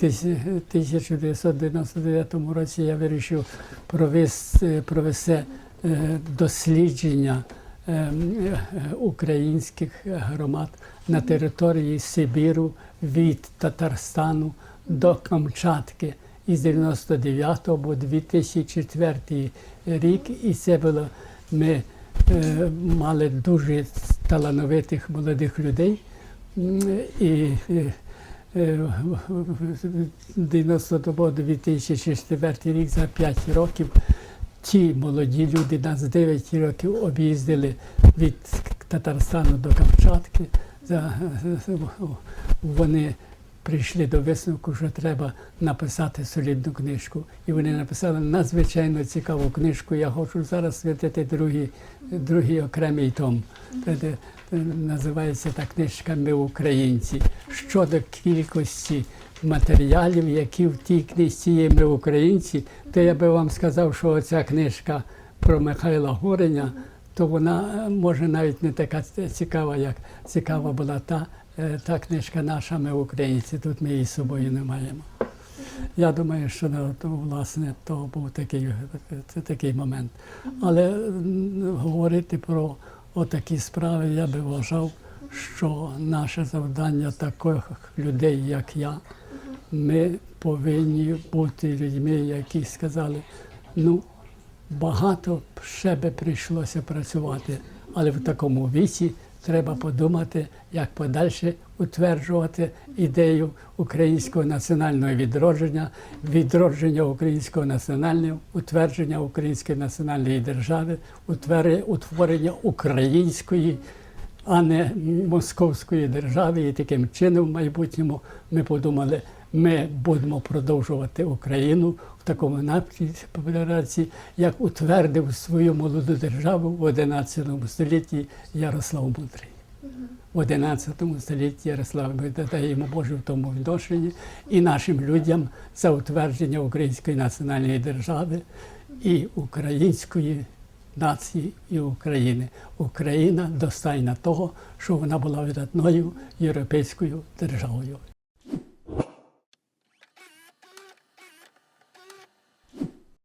тисяч- 1999 році я вирішив провести, провести е, дослідження е, е, українських громад на території Сибіру від Татарстану до Камчатки із 99 по 2004 рік. І це було ми е, мали дуже талановитих молодих людей. І е, е, в 90 по 2004 рік за 5 років ті молоді люди нас 9 років об'їздили від Татарстану до Камчатки. Вони прийшли до висновку, що треба написати солідну книжку. І вони написали надзвичайно цікаву книжку. Я хочу зараз святити другий, другий окремий том. Е, називається та книжка Ми українці щодо кількості матеріалів, які в тій книжці є ми українці, то я би вам сказав, що оця книжка про Михайла Гореня, то вона е, може навіть не така цікава, як цікава була та, е, та книжка наша Ми українці. Тут ми її з собою не маємо. Я думаю, що то, власне то був такий, це такий момент. Але говорити про отакі справи я би вважав, що наше завдання таких людей, як я, ми повинні бути людьми, які сказали, ну, багато ще би прийшлося працювати, але в такому віці треба подумати, як подальше утверджувати ідею українського національного відродження, відродження українського національного, утвердження української національної держави, утворення української а не московської держави. І таким чином в майбутньому ми подумали, ми будемо продовжувати Україну в такому напрямці, як утвердив свою молоду державу в 11 столітті Ярослав Мудрий. В 11 столітті Ярослав дає йому Боже в тому відношенні і нашим людям за утвердження української національної держави і української нації і України. Україна достойна того, що вона була видатною європейською державою.